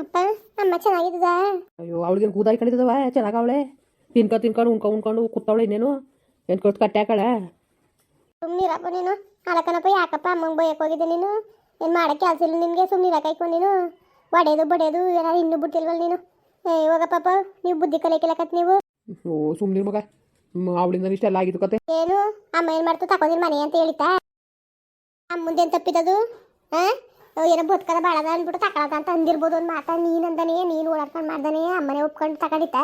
ಅಪ್ಪ ಅಮ್ಮ ಚೆನ್ನಾಗಿದ್ದದ ಅಯ್ಯೋ ಅವಳಿಗೆ ಕೂದಾಯಿ ಚೆನ್ನಾಗ ಚೆನ್ನಾಗವಳೆ ತಿನ್ಕೊ ತಿನ್ಕೊಂಡು ಉಣ್ಕೊ ಉಣ್ಕೊಂಡು ಕೂತವಳೆ ಇನ್ನೇನು. ಏನು ಕೊಟ್ಟು ಕಟ್ಟೆ ಹಾಕಳ? ಸುಮ್ಮನಿರಪ್ಪ ನೀನು. ಅಳಕನಪ್ಪ ಯಾಕಪ್ಪ ಅಮ್ಮಂಗೆ ಬೈಯಕ್ಕೆ ಹೋಗಿದ್ದೆ ನೀನು? ಏನು ಮಾಡಕ್ಕೆ ಕೆಲಸ ಇಲ್ಲ ನಿನಗೆ ಸುಮ್ಮನಿರಕಾಯ್ಕೊ ನೀನು? ಬಡೆಯದು ಬಡೆಯದು ಏನಾದ್ರು ಇನ್ನೂ ಬಿಟ್ಟಿಲ್ವಲ್ಲ ನೀನು? ಏ ಇವಾಗ ಪಾಪ ನೀವು ಬುದ್ಧಿ ಕಲಿಯಕಿಲ್ಲಕತ್ ನೀವು? ಓ ಸುಮ್ಮನೆ ಮಗ. ಅವಳಿಂದ ಇಷ್ಟೆಲ್ಲ ಆಗಿದ್ದು ಕತೆ. ಏನು? ಅಮ್ಮ ಏನು ಮಾಡ್ತು? ತಗೊಂಡಿನ ಮನೆ ಅಂತ ಹೇಳಿತಾ ಅಮ್ಮ ಏನು ತಪ್ಪಿದದು? ಹಾಂ ಏನೋ ಬದುಕದ ಬಾಳದ ಅಂದ್ಬಿಟ್ಟು ತಕೊಳದ ಅಂತ ಅಂದಿರ್ಬೋದು ಒಂದು ಮಾತಾ. ನೀನು ಅಂದನೇ, ನೀನು ಓಡಾಡ್ಕೊಂಡು ಮಾಡ್ದಾನೆ, ಅಮ್ಮನೆ ಒಪ್ಕೊಂಡು ತಗೊಂಡಿತ್ತ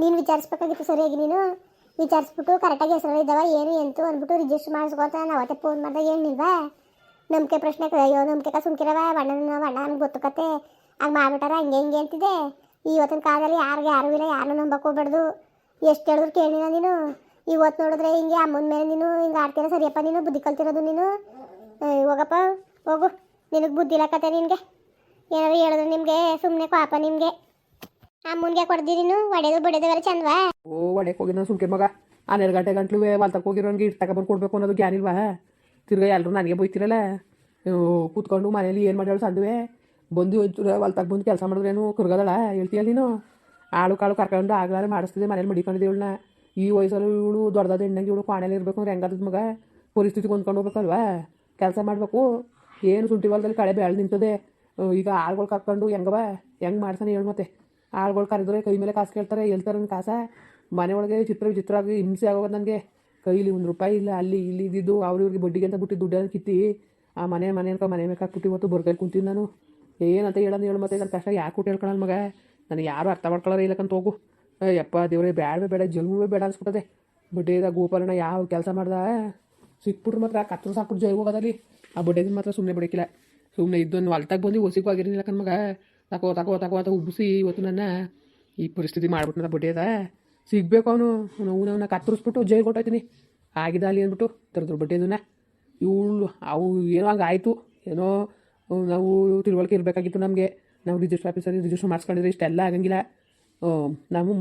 ನೀನು ವಿಚಾರಿಸ್ಬೇಕಾಗಿತ್ತು ಸರಿಯಾಗಿ ನೀನು. ವಿಚಾರಿಸ್ಬಿಟ್ಟು ಕರೆಕ್ಟಾಗಿ ಹೆಸರು ಇದ್ದಾವ ಏನು, ಎಂತು ಅಂದ್ಬಿಟ್ಟು ರಿಜಿಸ್ಟರ್ ಮಾಡಿಸ್ಕೊತ ನಾವು ಅವತ್ತೆ ಫೋನ್ ಮಾಡಿದಾಗ ಏನಿಲ್ವಾ ನಂಬಿಕೆ ಪ್ರಶ್ನೆ, ಅಯ್ಯೋ, ನಂಬಿಕೆ ಸುಮ್ಕಿರವ ಬಣ್ಣನ ಬಣ್ಣ ಗೊತ್ತು ಕತೆ ಹಂಗೆ ಮಾಡ್ಬಿಟ್ಟಾರ, ಹಂಗೆ, ಹಿಂಗೆ ಅಂತಿದೆ ಇವತ್ತಿನ ಕಾಲದಲ್ಲಿ ಯಾರಿಗೆ ಯಾರು ಇಲ್ಲ ಯಾರನ್ನೂ ನಂಬಕ್ಕೆ ಹೋಗ್ಬಾರ್ದು. ಎಷ್ಟು ಹೇಳಿದ್ರು ಕೇಳಿಲ್ಲ ನೀನು. ಇವತ್ತು ನೋಡಿದ್ರೆ ಹಿಂಗೆ ಅಮ್ಮನ ಮೇಲೆ ನೀನು ಹಿಂಗೆ ಆಡ್ತೀರ ಸರಿಯಪ್ಪ ನೀನು, ಬುದ್ಧಿ ಕಲ್ತಿರೋದು ನೀನು. ಹೋಗಪ್ಪ, ಹೋಗು. ನಿನಗೆ ಬುದ್ಧಿ ಇಲ್ಲಕತ್ತೆ ನಿನಗೆ? ಏನಾದ್ರು ಹೇಳಿದ್ರೆ ನಿಮಗೆ ಸುಮ್ಮನೆ ಪಾಪ ನಿಮಗೆ. ಅಮ್ಮನಿಗೆ ಕೊಡ್ದಿ ನೀನು, ಒಡೆದು ಬಡಿದು ಬೇರೆ ಚಂದವಾ. ಓ, ಒಡೆಕ್ ಹೋಗಿ ಸುಮ್ಕೆ ಮಗ. ಹನ್ನೆರಡು ಗಂಟೆ ಗಂಟ್ಲು ಹೊಲ್ತಕ್ಕೆ ಹೋಗಿರೋನ್ಗೆ ಇಟ್ಟು ತಗೊಬಂದು ಕೊಡ್ಬೇಕು ಅನ್ನೋದು ಜ್ಞಾನ ಇಲ್ವಾ? ತಿರ್ಗಾ ಎಲ್ಲರೂ ನನಗೆ ಬೈತಿರಲ್ಲ? ಕೂತ್ಕೊಂಡು ಮನೇಲಿ ಏನು ಮಾಡ್ಯಾಳು ಸಂದುವೆ? ಬಂದು ಹೊಲ್ತಕ್ಕೆ ಬಂದು ಕೆಲಸ ಮಾಡಿದ್ರೇನು ಕುರ್ಗದಳ? ಹೇಳ್ತೀಯಲ್ಲ ನೀನು? ಆಳು ಕಾಳು ಕರ್ಕೊಂಡು ಆಗಲಾರ ಮಾಡಿಸ್ತಿದ್ದೆ ಮನೇಲಿ ಮಡಿಕೊಂಡಿದ್ದೆ ಇವಳನ್ನ. ಈ ವಯಸ್ಸಲ್ಲಿ ಇವಳು ದೊಡ್ಡದಾದ ಹೆಣ್ಣಂಗೆ ಇವಳು ಪಾಣೆಲಿ ಇರಬೇಕು ಅಂದ್ರೆ ಹೆಂಗಾದ ಮಗ? ಪರಿಸ್ಥಿತಿ ಹೊಂದ್ಕೊಂಡು ಹೋಗ್ಬೇಕಲ್ವಾ? ಕೆಲಸ ಮಾಡಬೇಕು. ಏನು ಶುಂಠಿ ಹೊಲದಲ್ಲಿ ಕಳೆ ಬೆಳೆ ನಿಂತದೆ. ಈಗ ಆಳ್ಗಳು ಕರ್ಕೊಂಡು ಹೆಂಗವ ಹೆಂಗೆ ಮಾಡ್ಸಾನೆ ಹೇಳು ಮತ್ತೆ. ಆಳ್ಗಳು ಕರೆದ್ರೆ ಕೈ ಮೇಲೆ ಕಾಸು ಕೇಳ್ತಾರೆ, ಹೇಳ್ತಾರೆ ನನ್ನ ಕಾಸ. ಮನೆಯೊಳಗೆ ಚಿತ್ರ ವಿಚಿತ್ರ ಆಗಿ ಹಿಂಸೆ ಆಗೋದು ನನಗೆ ಕೈಲಿ ಒಂದು ರೂಪಾಯಿ ಇಲ್ಲ, ಅಲ್ಲಿ ಇಲ್ಲಿ ಇದ್ದಿದ್ದು ಅವ್ರ ಇವ್ರಿಗೆ ಬಡ್ಡಿಗೆ ಅಂತ ಬಿಟ್ಟು ದುಡ್ಡನ್ನು ಕಿತ್ತಿ. ಆ ಮನೆ ಮನೆ ಅನ್ಕೊ, ಮನೆ ಮೇಲೆ ಹಾಕ್ಬಿಟ್ಟು ಇವತ್ತು ಬರ್ಗಲ್ಲಿ ಕುಂತೀನಿ ನಾನು. ಏನಂತ ಹೇಳೋದು ಹೇಳು ಮತ್ತೆ ನನ್ನ ಕಷ್ಟ ಯಾಕೆ ಕೊಟ್ಟು ಮಗ? ನನಗೆ ಯಾರು ಅರ್ಥ ಮಾಡ್ಕೊಳ್ಳೋರು ಇಲ್ಲಕ್ಕಂತ ಹೋಗು ಯಪ್ಪ ದೇವ್ರೆ ಬೇಡ ಬೇಡ, ಜಲ್ಮುವೆ ಬೇಡ ಅನ್ಸ್ಬಿಟ್ಟದೆ. ಬಡ್ಡಿದ ಗೋಪಾಲಣ್ಣ ಯಾವ ಕೆಲಸ ಮಾಡ್ದ? ಸಿಕ್ಬಿಟ್ರು ಮಾತ್ರ ಕತ್ರ ಸಾಕ್ಬಿಟ್ಟು ಜೈ ಹೋಗೋದಲ್ಲಿ ಆ ಬಡ್ಡೆ ಮಾತ್ರ ಸುಮ್ಮನೆ ಬಿಡಕಿಲ್ಲ. ಸುಮ್ಮನೆ ಇದ್ದೊಂದು ಹೊಲ್ತಾಗ ಬಂದು ಹೊಸಿಗೂ ಆಗಿರಲಿಲ್ಲ ಕಣ್ಮಗ ತಕೋ ತಕೋ ತಕೋ ಅಂತ ಉಬ್ಬಿಸಿ ಇವತ್ತು ನನ್ನ ಈ ಪರಿಸ್ಥಿತಿ ಮಾಡ್ಬಿಟ್ಟನ ಬಡ್ಡೆ ಅದ ಸಿಗ್ಬೇಕು ಅವನು. ಅವನು ಕತ್ತರಿಸ್ಬಿಟ್ಟು ಜೈಲ್ ಕೊಟ್ಟೋಯ್ತೀನಿ. ಆಗಿದೆ ಅಲ್ಲಿ ಅಂದ್ಬಿಟ್ಟು ತರದ್ರು ಬಡ್ಡೆದನ್ನ. ಇವಳು, ಅವು ಏನೋ ಹಂಗೆ ಆಯಿತು. ಏನೋ ನಾವು ತಿಳುವಳಿಕೆ ಇರಬೇಕಾಗಿತ್ತು ನಮಗೆ. ನಾವು ರಿಜಿಸ್ಟರ್ ಆಫೀಸಲ್ಲಿ ರಿಜಿಸ್ಟರ್ ಮಾಡಿಸ್ಕೊಂಡಿದ್ರೆ ಇಷ್ಟೆಲ್ಲ ಆಗಂಗಿಲ್ಲ. ನಾವು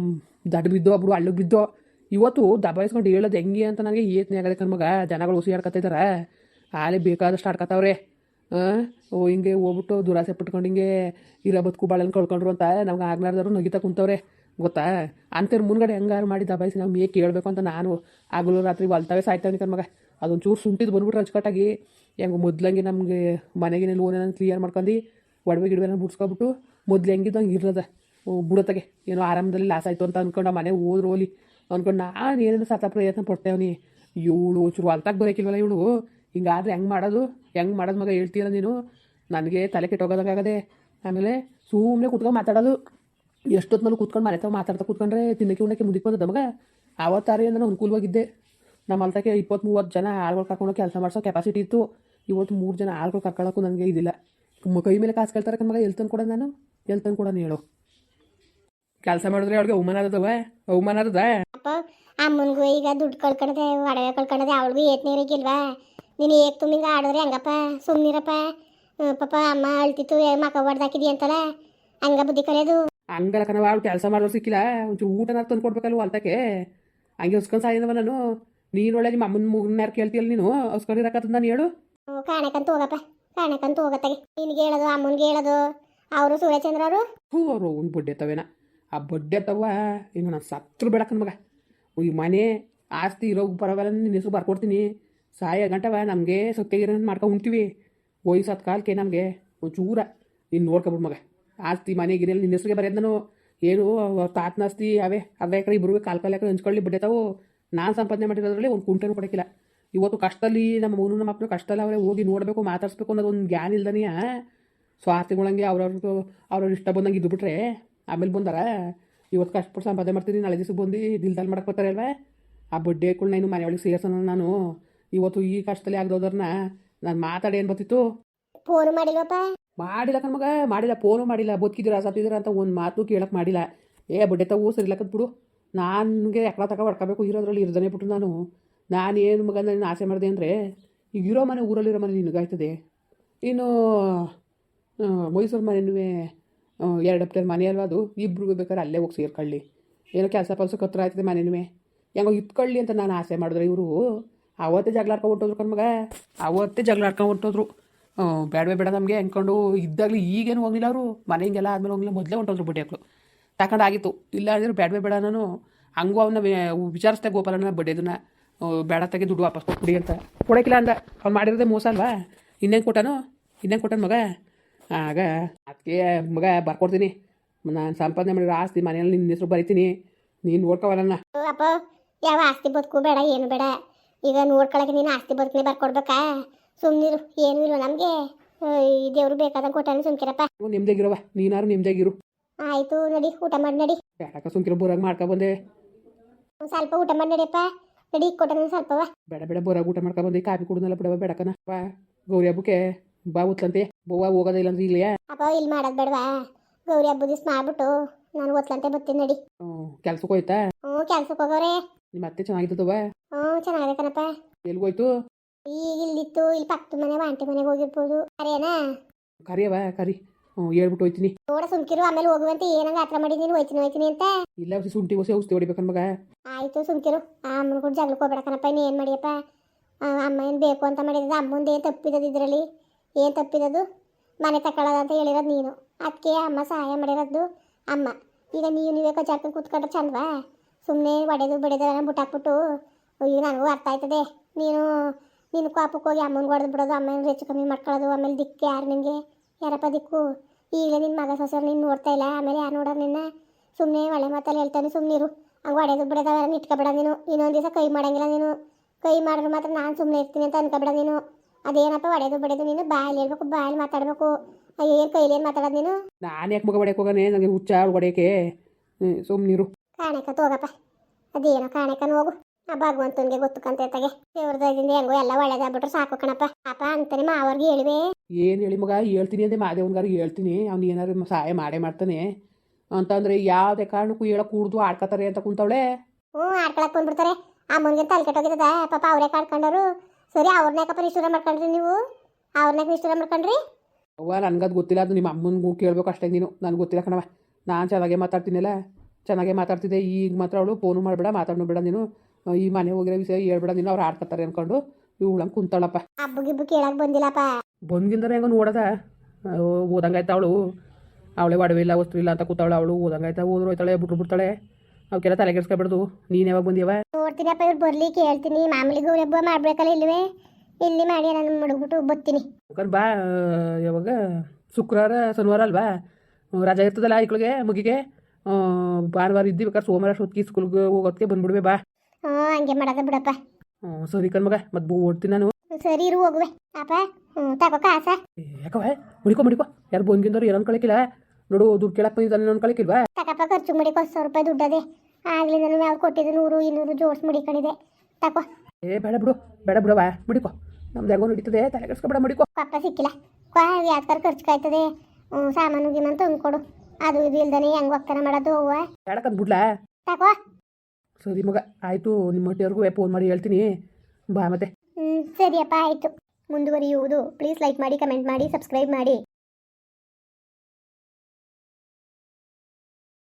ದಡ್ಡ ಬಿದ್ದೋ ಒಬ್ಬರು ಹಳ್ಳಿಗೆ ಬಿದ್ದೋ ಇವತ್ತು ದಬಾಯಿಸ್ಕೊಂಡು ಹೇಳೋದು ಹೆಂಗೆ ಅಂತ ನನಗೆ ಏತನೇ ಆಗದೆ ಕಣ್ಮಗ ಜನಗಳು ಉಸಿ ಆಡ್ಕೊತಿದಾರೆ ಆಲೆ ಬೇಕಾದಷ್ಟು ಆಡ್ಕೊತಾವ್ರೆ ಓ, ಹಿಂಗೆ ಹೋಗ್ಬಿಟ್ಟು ದುರಾಸೆ ಪಟ್ಕೊಂಡು ಹಿಂಗೆ ಇರೋ ಬದುಕು ಬಾಳೆಲ್ಲ ಕಳ್ಕೊಂಡ್ರು ಅಂತ ನಮ್ಗೆ ಆಗ್ಲಾರ್ದವ್ರು ನಗಿತಾ ಕುಂತವ್ರೆ. ಗೊತ್ತಾ? ಅಂತೇಳಿ ಮುಂದ್ಗಡೆ ಹೆಂಗಾರು ಮಾಡಿ ದಬಾಯಿಸಿ ನಾವು ಮೇ ಕೇಳಬೇಕು ಅಂತ ನಾನು ಆಗಲು ರಾತ್ರಿ ಹೊಲ್ತಾವೆ ಸಾಯ್ತಾವೆ ಕಣ್ಮಗ ಅದೊಂದು ಚೂರು ಸುಂಟಿದ್ದು ಬಂದ್ಬಿಟ್ರೆ ಅಚ್ಚುಕಟ್ಟಾಗಿ ಹೆಂಗೆ ಮೊದ್ಲಂಗೆ ನಮಗೆ ಮನೆಗಿನ ಲೋನ್ ಕ್ಲಿಯರ್ ಮಾಡ್ಕೊಂಡು, ಒಡವೆ ಗಿಡವೆಲ್ಲ ಬಿಡ್ಸ್ಕೊಬಿಟ್ಟು ಮೊದ್ಲು ಹೆಂಗಿದ್ದು ಹಂಗೆ ಇರೋದ ಬುಡತಗೆ ಏನೋ ಆರಾಮದಲ್ಲಿ ಲಾಸ್ ಆಯಿತು ಅಂತ ಅಂದ್ಕೊಂಡು ಮನೆ ಹೋದ್ರು ಹೋಲಿ. ಅಂದ್ಕೊಂಡು ನಾನು ಏನೇನು ಸತ ಪ್ರಯತ್ನ ಪಡ್ತೇವನಿ ಇವಳು ಚೂರು ಹೊಲ್ತಾಗ ಬರೋಕಿಲ್ವಲ್ಲ ಇವಳು? ಹಿಂಗಾದ್ರೆ ಹೆಂಗೆ ಮಾಡೋದು? ಹೆಂಗೆ ಮಾಡೋದು ಮಗ ಹೇಳ್ತೀರ ನೀನು? ನನಗೆ ತಲೆ ಕೆಟ್ಟೋಗೋದಂಗಾಗದೆ ಆಮೇಲೆ ಸುಮ್ಮನೆ ಕುತ್ಕೊಂಡು ಮಾತಾಡೋದು. ಎಷ್ಟೊತ್ತಿನಲ್ಲಿ ಕೂತ್ಕೊಂಡು ಮನೆ ತಾವು ಮಾತಾಡ್ತಾ ಕೂತ್ಕೊಂಡ್ರೆ ತಿನ್ನಕ್ಕೆ ಉಣ್ಣಕ್ಕೆ ಮುದಿಕ್ ಬಂದದ ಮಗ? ಆವತ್ತಾರಿ ನಾನು ಅನುಕೂಲವಾಗಿದ್ದೆ. ನಮ್ಮ ಹೊಲ್ತಕ್ಕೆ ಇಪ್ಪತ್ತು ಮೂವತ್ತು ಜನ ಆಳ್ಗಳು ಕರ್ಕೊಂಡು ಕೆಲಸ ಮಾಡಿಸೋ ಕೆಪಾಸಿಟಿ ಇತ್ತು. ಇವತ್ತು ಮೂರು ಜನ ಆಳ್ಗಳು ಕರ್ಕೊಳ್ಳೋಕ್ಕೂ ನನಗೆ ಇದಿಲ್ಲ. ಕೈ ಮೇಲೆ ಕಾಸು ಕೇಳ್ತಾರೆ ಮಗ? ಎಲ್ತನ್ ಕೊಡೋದು ನಾನು? ಎಲ್ತನ್ ತಂದು ಕೊಡೋಣ ಹೇಳು. ಕೆಲಸ ಮಾಡಿದ್ರೆ ಅವ್ಳಿಗೆ ಅವಮಾನ ಆದದವ ಅವಮಾನ ಆದದ ಅಪ್ಪ ಅಮ್ಮನಿಗೂ ಈಗ ದುಡ್ಡು ಕಳ್ಕೊಳದೆ ಒಡವೆ ಕಳ್ಕೊಳದೆ ಅವಳಿಗೂ ಏತ್ ನೀರಿಗಿಲ್ವಾ ನೀನು ಏಕ್ ತುಂಬಿಂಗ ಆಡಿದ್ರೆ ಹಂಗಪ್ಪ ಸುಮ್ಮನಿರಪ್ಪ ಪಾಪ ಅಮ್ಮ ಅಳ್ತಿತ್ತು ಏ ಮಕ ಹೊಡ್ದಾಕಿದಿ ಅಂತಲ್ಲ. ಹಂಗ ಬುದ್ಧಿ ಕಲಿಯೋದು ಹಂಗಲ್ಲ ಕಣವ ಅವ್ಳು ಕೆಲಸ ಮಾಡೋರು ಸಿಕ್ಕಿಲ್ಲ. ಒಂಚೂರು ಊಟನಾರು ತಂದು ಕೊಡ್ಬೇಕಲ್ವ ಹೊಲ್ತಕ್ಕೆ. ಹಂಗೆ ಹೊಸ್ಕೊಂಡು ಸಾಯಿದವ ನಾನು. ನೀನು ಒಳ್ಳೆ ನಿಮ್ಮ ಅಮ್ಮನ ಮುಗನ್ನ ಯಾರು ಕೇಳ್ತೀಯಲ್ಲ ನೀನು? ಹೊಸ್ಕೊಂಡಿರಕತ್ತದ ನಾನು ಹೇಳು. ಕಾಣಕಂತ ಹೋಗಪ್ಪ ಕಾಣಕಂತ ಹೋಗತ್ತಾಗೆ ನಿನ್ಗೆ ಹೇಳೋದು ಅಮ್ಮನ್ಗೆ ಹೇಳೋದು. ಅವರು ಸೂರ್ಯಚಂದ್ರ ಅವರು? ಹೂ ಅವರು ಒಂದು ಬುಡ್ಡೆ ತವೇನ. ಆ ಬಡ್ಡೆ ತವ ಇನ್ನು ನಾನು ಸತ್ರು ಬೇಡಕ್ಕ ಮಗ. ಈ ಮನೆ ಆಸ್ತಿ ಇರೋ ಪರವಾಗಿಲ್ಲ ನಿನ್ನ ಹೆಸರು ಬರ್ಕೊಡ್ತೀನಿ. ಸಾಯ ಗಂಟವ ನಮಗೆ ಸತ್ಯಾಗಿರೋ ಮಾಡ್ಕೊಂಡು ಉಣ್ತೀವಿ. ವಯಸ್ಸಾದ ಕಾಲಕ್ಕೆ ನಮಗೆ ಒಂಚೂರ. ನೀನು ನೋಡ್ಕೊಬಿಡು ಮಗ. ಆಸ್ತಿ ಮನೆ ಗಿರಿಯಲ್ಲಿ ನಿನ್ನ ಹೆಸರಿಗೆ ಬರೆಯೋದು ಏನು, ತಾತನ ಆಸ್ತಿ ಅವೇ ಅರ್ಧ ಎಕರೆ ಇಬ್ಬರು ಕಾಲು ಕಾಲು ಎಕರೆ ಹಂಚ್ಕೊಳ್ಳಿ ಬಡ್ಡೆ ತಾವು ನಾನು ಸಂಪಾದನೆ ಮಾಡಿರೋದ್ರಲ್ಲಿ ಒಂದು ಕುಂಟೆನೂ ಕೊಡೋಕ್ಕಿಲ್ಲ ಇವತ್ತು ಕಷ್ಟದಲ್ಲಿ ನಮ್ಮ ಮಗನು ನಮ್ಮ ಅಪ್ಪನ ಕಷ್ಟದಲ್ಲಿ ಅವರೇ ಹೋಗಿ ನೋಡಬೇಕು, ಮಾತಾಡಿಸ್ಬೇಕು ಅನ್ನೋದು ಒಂದು ಗ್ಯಾನ್ ಇಲ್ದನೆಯ? ಸ್ವಾರ್ಥಿಗಳಂಗೆ ಅವ್ರವ್ರದ್ದು ಅವ್ರವ್ರ ಇಷ್ಟ ಬಂದಂಗೆ ಇದ್ದು ಬಿಟ್ರೆ ಆಮೇಲೆ ಬಂದಾರ ಇವತ್ತು ಕಷ್ಟಪಟ್ಟು ಸಂಪಾದನೆ ಮಾಡ್ತೀನಿ ನಾಳೆ ದಿವಸ ಬಂದು ದಿಲ್ದಲ್ಲಿ ಮಾಡಕ್ಕೆ ಬರ್ತಾರೆ ಅಲ್ವಾ? ಆ ಬಡ್ಡೆಗಳನ್ನ ಇನ್ನು ಮನೆ ಒಳಗೆ ಸೇರ್ಸೋಣ ನಾನು. ಇವತ್ತು ಈ ಕಷ್ಟದಲ್ಲಿ ಆಗದೋದ್ರನ್ನ ನಾನು ಮಾತಾಡಿ ಏನು ಬರ್ತಿತ್ತು? ಫೋನ್ ಮಾಡಿಲ್ಲಪ್ಪ ಮಾಡಿಲ್ಲ ಕಣ್ಮಗ ಮಾಡಿಲ್ಲ ಫೋನು ಮಾಡಿಲ್ಲ. ಬದುಕಿದ್ದೀರಾ ಸತ್ತಿದ್ರ ಅಂತ ಒಂದು ಮಾತು ಕೇಳಕ್ಕೆ ಮಾಡಿಲ್ಲ. ಏ ಬಡ್ಡೆ ತಗೋ ಸರಿಲಕ್ಕದ್ ಬಿಡು. ನನಗೆ ಎಕ್ಕಡ ತಕ ಹೊಡ್ಕೋಬೇಕು ಇರೋದ್ರಲ್ಲಿ ಇರ್ದನೇ ಬಿಟ್ಟು ನಾನು. ನಾನೇನು ಮಗ ನಾನು ಆಸೆ ಮಾಡಿದೆ ಅಂದರೆ ಈಗ ಇರೋ ಮನೆ ಊರಲ್ಲಿರೋ ಮನೆ ನಿನಗಾಯ್ತದೆ. ಇನ್ನು ಮೈಸೂರು ಮನೆನೂ ಎರಡು ಹಪ್ತದ ಮನೆ ಅಲ್ವಾ ಅದು? ಇಬ್ರಿಗೂ ಬೇಕಾದ್ರೆ ಅಲ್ಲೇ ಹೋಗಿ ಸೇರ್ಕೊಳ್ಳಿ. ಏನೋ ಕೆಲಸ ಪಲ್ಸಕ್ಕೆ ಹತ್ರ ಆಯ್ತದೆ ಮನೆನೂ. ಹೆಂಗೋ ಇತ್ಕೊಳ್ಳಿ ಅಂತ ನಾನು ಆಸೆ ಮಾಡಿದ್ರೆ ಇವರು. ಅವತ್ತೇ ಜಗಳ ಆಡ್ಕೊಂಡು ಹೊಂಟೋದ್ರು ಕಣ್ಮಗ ಅವತ್ತೇ ಜಗಳ ಆಡ್ಕೊಂಡು ಹೊಂಟೋದ್ರು ಬೇಡವೇ ಬೇಡ ನಮಗೆ ಅಂದ್ಕೊಂಡು ಇದ್ದಾಗಲಿ ಈಗೇನು ಹೋಗಿಲ್ಲ ಅವರು. ಮನೆ ಹಿಂಗೆಲ್ಲ ಆದಮೇಲೆ ಹೋಗಿಲ್ಲ ಮೊದಲೇ ಹೊಂಟೋದ್ರು ಬಡ್ಡಿ ಹಾಕ್ಲು ತಗೊಂಡು ಆಗಿತ್ತು. ಇಲ್ಲ ಅಂದ್ರೆ ಬೇಡವೇ ಬೇಡ ನಾನು. ಹಂಗೂ ಅವನ್ನ ವಿಚಾರಿಸ್ದೆ ಗೋಪಾಲನ ಬಡ್ಡಿದನ್ನ ಬೇಡ ತೆಗೆ ದುಡ್ಡು ವಾಪಸ್ ಕೊಟ್ಬಿಡಿ ಅಂತ. ಕೊಡೋಕ್ಕಿಲ್ಲ ಅಂದ. ಅವ್ನು ಮಾಡಿರೋದೇ ಮೋಸ ಅಲ್ವಾ? ಇನ್ನೇನು ಕೊಟ್ಟಾನು? ಇನ್ನೇನು ಕೊಟ್ಟಾನ ಮಗ? ಆಗ ಅದಕ್ಕೆ ಮಗ ಬರ್ಕೊಡ್ತೀನಿ. ನಾನು ಸಂಪಾದನೆ ಮಾಡಿರೋ ಆಸ್ತಿ ಮನೆಯಲ್ಲಿ ನಿನ್ನ ಹೆಸರು ಬರಿತೀನಿ. ನೀನು ನೋಡ್ಕೊವಲ್ಲ ಅಪ್ಪ ಯಾವ ಆಸ್ತಿ ಬದುಕು ಬೇಡ ಏನು ಬೇಡ. ಈಗ ನೋಡ್ಕೊಳಕ್ಕೆ ನೀನು ಆಸ್ತಿ ಬದುಕನೆ ಬರ್ಕೊಡ್ಬೇಕಾ? ಸುಮ್ಮನಿರು ಏನು ಇಲ್ಲ ನಮಗೆ? ದೇವ್ರು ಬೇಕಾದಂಗೆ ಕೊಟ್ಟಾನೆ ಸುಮ್ಕಿರಪ್ಪ. ನಿಮ್ದಾಗಿರುವ ನೀನಾರು ನಿಮ್ದಾಗಿರು ಆಯಿತು ನಡಿ ಊಟ ಮಾಡಿ ನಡಿ. ಬೇಡಕ್ಕ ಸುಮ್ಕಿರೋ ಬೋರಾಗ ಮಾಡ್ಕೊ ಬಂದೆ. ಸ್ವಲ್ಪ ಊಟ ಮಾಡಿ ನಡಿಯಪ್ಪ. ನಡಿ ಕೊಟ್ಟಾನ ಸ್ವಲ್ಪವ ಬೇಡ ಬೇಡ ಬೋರಾಗ ಊಟ ಮಾಡ್ಕೊಬಂದೆ ಕಾಫಿ ಕುಡಿದ್ನಲ್ಲ ಬಿಡವ ಬೇಡಕನ ಬಾ ಗೌರಿ ಹಬ್ಬಕ್ಕೆ ಬಾ ಬೋವಾ ಹೋಗೋದಿಲ್ಲ ಅಂದ್ರೆ ಇಲ್ಲೇ. ಅಪ್ಪ ಇಲ್ಲಿ ಮಾಡೋದು ಬೇಡವಾ? ಗೌರಿ ಹಬ್ಬದ ದಿವಸ ಮಾಡ್ಬಿಟ್ಟು ನಾನು ಓದ್ಲಂತೆ ಬರ್ತೀನಿ ನಡಿ. ಕೆಲ್ಸಕ್ಕೆ ಹೋಯ್ತಾ? ಹ್ಞೂ ಕೆಲ್ಸಕ್ಕೆ ಹೋಗೋರೆ. ನಿಮ್ಮ ಅತ್ತೆ ಚೆನ್ನಾಗಿದ್ದವ ಹ್ಞೂ ಚೆನ್ನಾಗಿದೆ ಕಣಪ್ಪ. ಹೋಯ್ತು? ಈಗ ಇಲ್ಲಿತ್ತು ಇಲ್ಲಿ ಪಕ್ಕದ ಮನೆ ಆಂಟಿ ಮನೆಗೆ ಹೋಗಿರ್ಬೋದು. ಅರೇನಾ ಕರಿಯವ ಕರಿ. ಹ್ಞೂ ಹೇಳ್ಬಿಟ್ಟು ಹೋಯ್ತೀನಿ. ನೋಡ ಸುಮ್ಕಿರು ಆಮೇಲೆ ಹೋಗುವಂತೆ. ಏನಂಗ ಹತ್ರ ಮಾಡಿದ್ದೀನಿ ಹೋಯ್ತೀನಿ ಹೋಯ್ತೀನಿ ಅಂತ. ಇಲ್ಲ ಹೊಸ ಶುಂಠಿ ಹೊಸ ಔಷಧಿ ಹೊಡಿಬೇಕನ್ ಮಗ. ಆಯ್ತು ಸುಮ್ಕಿರು. ಆ ಅಮ್ಮನ ಕೂಡ ಜಗಳಕ್ಕೆ ಹೋಗ್ಬೇಡ ಕಣಪ್ಪ ಏನು ಮಾಡಿಯಪ್ಪ? ಅಮ್ಮ ಏನು ಬೇಕು ಅಂತ ಮಾಡಿದ ಅಮ್ಮಂದೇ ಏನು ತಪ್ಪಿದದು ಇದರಲ್ಲಿ? ಏನು ತಪ್ಪಿರೋದು ಮನೆ ತಗೊಳ್ಳೋದು ಅಂತ ಹೇಳಿರೋದು ನೀನು. ಅದಕ್ಕೆ ಅಮ್ಮ ಸಹಾಯ ಮಾಡಿರೋದು ಅಮ್ಮ. ಈಗ ನೀವು ನೀವೇ ಜಾಗ ಕೂತ್ಕೊಂಡ್ರೆ ಚಂದವಾ? ಸುಮ್ಮನೆ ಒಡೆದು ಬಡಿದೆಲ್ಲ ಬಿಟ್ಟಾಕ್ಬಿಟ್ಟು ಈಗ ನನಗೂ ಅರ್ಥ ಆಯ್ತದೆ. ನೀನು ನಿನ್ನ ಕಾಪಕ್ಕೆ ಹೋಗಿ ಅಮ್ಮನ ಹೊಡೆದು ಬಿಡೋದು, ಅಮ್ಮನ ಹೆಚ್ಚು ಕಮ್ಮಿ ಮಾಡ್ಕೊಳ್ಳೋದು, ಆಮೇಲೆ ದಿಕ್ಕು ಯಾರು ನಿನಗೆ ಯಾರಪ್ಪ ದಿಕ್ಕು? ಈಗಲೇ ನಿನ್ನ ಮಗ ಸೊಸೆ ನೀನು ನೋಡ್ತಾ ಇಲ್ಲ, ಆಮೇಲೆ ಯಾರು ನೋಡೋರು ನಿನ್ನ? ಸುಮ್ಮನೆ ಒಳ್ಳೆ ಮಾತಲ್ಲಿ ಹೇಳ್ತಾನೆ ಸುಮ್ಮನಿರು ಹಂಗೆ ಹೊಡೆದು ಅವರನ್ನು ಇಟ್ಕೊಬೇಡ ನೀನು. ಇನ್ನೊಂದು ದಿವಸ ಕೈ ಮಾಡಂಗಿಲ್ಲ ನೀನು. ಕೈ ಮಾಡಿದ್ರೆ ಮಾತ್ರ ನಾನು ಸುಮ್ಮನೆ ಇರ್ತೀನಿ ಅಂತ ಅನ್ಕೊಬೇಡ ನೀನು. ಅದೇನಪ್ಪ ಒಡೆದು ಬಡೇದು ನೀನು ಬಾಯಲ್ಲಿ ಹೇಳ್ಬೇಕು ಬಾಯಲ್ಲಿ ಮಾತಾಡಬೇಕು. ಅಯ್ಯೋ ಏನು ಕೈಲಿ ಏನು ಮಾತಾಡೋದು ನೀನು? ನಾನು ಯಾಕೆ ಮಗ ಹೊಡೆಯಕ್ಕೆ ಹೋಗಾನೆ? ನನಗೆ ಹುಚ್ಚ ಹೊಡೆಯಕ್ಕೆ ಸುಮ್ಮನಿರು ಕಾಣಕ ತೋಗಪ್ಪ. ಅದೇನೋ ಕಾಣಕನ ಹೋಗು ಆ ಭಗವಂತನಿಗೆ ಗೊತ್ತು ಕಂತೈತಾಗೆ. ದೇವ್ರದಿಂದ ಹೆಂಗೋ ಎಲ್ಲ ಒಳ್ಳೇದಾಗ್ಬಿಟ್ರೆ ಸಾಕು ಕಣಪ್ಪ. ಪಾಪ ಅಂತಾನೆ ಮಾವರ್ಗೆ ಹೇಳಿವೆ. ಏನು ಹೇಳಿ ಮಗ? ಹೇಳ್ತೀನಿ ಅಂದೆ ಮಾದೇವನ್ಗಾರಿಗೆ ಹೇಳ್ತೀನಿ. ಅವ್ನು ಏನಾದ್ರು ಸಹಾಯ ಮಾಡೇ ಮಾಡ್ತಾನೆ. ಅಂತಂದ್ರೆ ಯಾವುದೇ ಕಾರಣಕ್ಕೂ ಹೇಳ ಕೂಡ್ದು ಆಡ್ಕತಾರೆ ಅಂತ ಕುಂತವಳೆ. ಹ್ಞೂ ಆಡ್ಕೊಳಕ್ ಬಂದ್ಬಿಡ್ತಾರೆ ಅಮ್ಮನಿಗೆ ತಲೆ ಕೆಟ್ಟೋಗಿದ್ದದ. ಪಾಪ ಅವರೇ ಕಾಡ್ಕೊಂಡರು ಸರಿ ಅವ್ರನ್ಯಾಕಪ್ಪ ನಿಷ್ಠೂರ ಮಾಡ್ಕೊಂಡ್ರಿ ನೀವು? ಅವ್ರನ್ಯಾಕ ನಿಷ್ಠೂರ ಮಾಡ್ಕೊಂಡ್ರಿ? ಅವ್ವ ನನಗದು ಗೊತ್ತಿಲ್ಲ ಅದು ನಿಮ್ಮ ಅಮ್ಮನಿಗೂ ಕೇಳ್ಬೇಕು ಅಷ್ಟೇ ನೀನು. ನನಗೆ ಗೊತ್ತಿಲ್ಲ ಕಣವ ನಾನು ಚೆನ್ನಾಗೇ ಮಾತಾಡ್ತೀನಲ್ಲ? ಚೆನ್ನಾಗೇ ಮಾತಾಡ್ತಿದ್ದೆ ಈಗ ಮಾತ್ರ ಅವಳು ಫೋನು ಮಾಡಬೇಡ ಮಾತಾಡೋ ಬೇಡ ನೀನು. ಈ ಮನೆ ಹೋಗಿರೋ ವಿಷಯ ಹೇಳ್ಬೇಡ ನೀನು ಅವ್ರು ಆಡ್ಕೊತಾರೆ ಅನ್ಕೊಂಡು. ಇವಳಂಗೆ ಕುಂತಾಳಪ್ಪ. ಹಬ್ಬ ಗಿಬ್ಬು ಕೇಳಕ್ ಬಂದಿಲ್ಲಪ್ಪ. ಬಂದ್ಗಿಂದ ಹೆಂಗ ನೋಡದ. ಓದಂಗಾಯ್ತ ಅವಳು? ಅವಳೆ ಒಡವೆ ಇಲ್ಲ ವಸ್ತು ಇಲ್ಲ ಅಂತ ಕೂತಾವಳು ಅವಳು ಓದಂಗಾಯ್ತ ಓದ್ರು ಹೋಯ್ತಾಳೆ ಬಿಟ್ರು ಬಿಡ್ತಾಳೆ. ಅವಕ್ಕೆಲ್ಲ ತಲೆ ಕೆಡ್ಸ್ಕೊಬಿಡ್ದು. ನೀನು ಯಾವಾಗ ಬಂದಿಯವ? ನೋಡ್ತೀನಪ್ಪ ಇವ್ರು ಬರ್ಲಿ ಕೇಳ್ತೀನಿ. ಮಾಮೂಲಿ ಗೌರಿ ಹಬ್ಬ ಮಾಡ್ಬೇಕಲ್ಲ ಇಲ್ವೇ? ಇಲ್ಲಿ ಮಾಡಿ ನಾನು ಮಡಗ್ಬಿಟ್ಟು ಬರ್ತೀನಿ ಯಾಕಂದ್ರೆ ಬಾ ಯಾವಾಗ? ಶುಕ್ರವಾರ ಶನಿವಾರ ಅಲ್ವಾ? ರಾಜಾ ಇರ್ತದಲ್ಲ ಇಕ್ಳಿಗೆ ಮುಗಿಗೆ. ಭಾನುವಾರ ಇದ್ದಿ ಬೇಕಾದ್ರೆ ಸೋಮವಾರ ಅಷ್ಟೊತ್ತಿಗೆ ಸ್ಕೂಲ್ಗೆ ಹೋಗೋದಕ್ಕೆ ಬಂದ್ಬಿಡ್ವೆ ಬಾ. ಹ್ಞೂ ಹಂಗೆ ಮಾಡದ ಬಿಡಪ್ಪ. ಹ್ಞೂ ಸರಿ ಕಣ್ ಮಗ ಮತ್ತೆ ಓಡ್ತೀನಿ ನಾನು. ಸರಿ ಇರು ಹೋಗುವೆ. ಅಪ್ಪ ಹ್ಞೂ ತಗೋ ಕಾಸ ಯಾಕವ ಮುಡಿಕೋ ಮುಡಿಕೋ. ಯಾರು ಬಂದ್ಗಿಂದವ್ರು ಏನೋ ಅನ್ಕೊಳಕಿಲ್ಲ. ನೋಡು ದುಡ್ಡು ಕೇಳಪ್ಪ ಬಂದಿದ್ದಾನೆ ಅನ್ಕೊಳಕಿಲ್ವಾ? ತಕಪ್ಪ ಖರ್ಚು ಮಾಡಿ ಹೊಸ ಸಾವಿರ ರೂಪಾಯಿ ದುಡ್ಡದೆ. ಆಗ್ಲಿಂದ ನಾವು ಕೊಟ್ಟಿದ್ದು ನೂರು ಇನ್ನೂರು ಜೋಡ್ಸ್ ಮುಡಿಕೊಂಡಿದೆ. ತಕೋ. ಏ ಬೇಡ ಬಿಡು ಬೇಡ ಬಿಡುವ ಮುಡಿಕೊ. ನಮ್ದು ಹೆಂಗೋ ನಡೀತದೆ ತಲೆ ಕೆಡ್ಸ್ಕೊಬೇಡ ಮುಡಿಕೋ. ಪಪ್ಪ ಸಿಕ್ಕಿಲ್ಲ. ಕ್ವಾ ಯಾವ್ದಾರು ಖರ್ಚು ಕಾಯ್ತದೆ ಸಾಮಾನು ಗಿಮಾನು ತಂದ್ಕೊಡು. ಅದು ಇದು ಇಲ್ದಾನೆ ಹೆಂಗ್ ಹೋಗ್ತಾನೆ ಮಾಡೋದು ಹೂವ ಹೇಳಕ್ಕಂತ ಬಿಡ್ಲಾ? ತಕೋ. ಸರಿ ಮಗ ಆಯಿತು ನಿಮ್ಮ ಹೊಟ್ಟೆಯವ್ರಿಗೂ ಫೋನ್ ಮಾಡಿ ಹೇಳ್ತೀನಿ. ಬಾ ಮತ್ತೆ. ಹ್ಞೂ ಸರಿಯಪ್ಪ ಆಯಿತು. ಮುಂದುವರಿಯುವುದು ಪ್ಲೀಸ್ ಲೈಕ್ ಮಾಡಿ ಕಮೆಂಟ್ ಮಾಡಿ ಸಬ್ಸ್ಕ್ರೈಬ್ ಮಾಡಿ.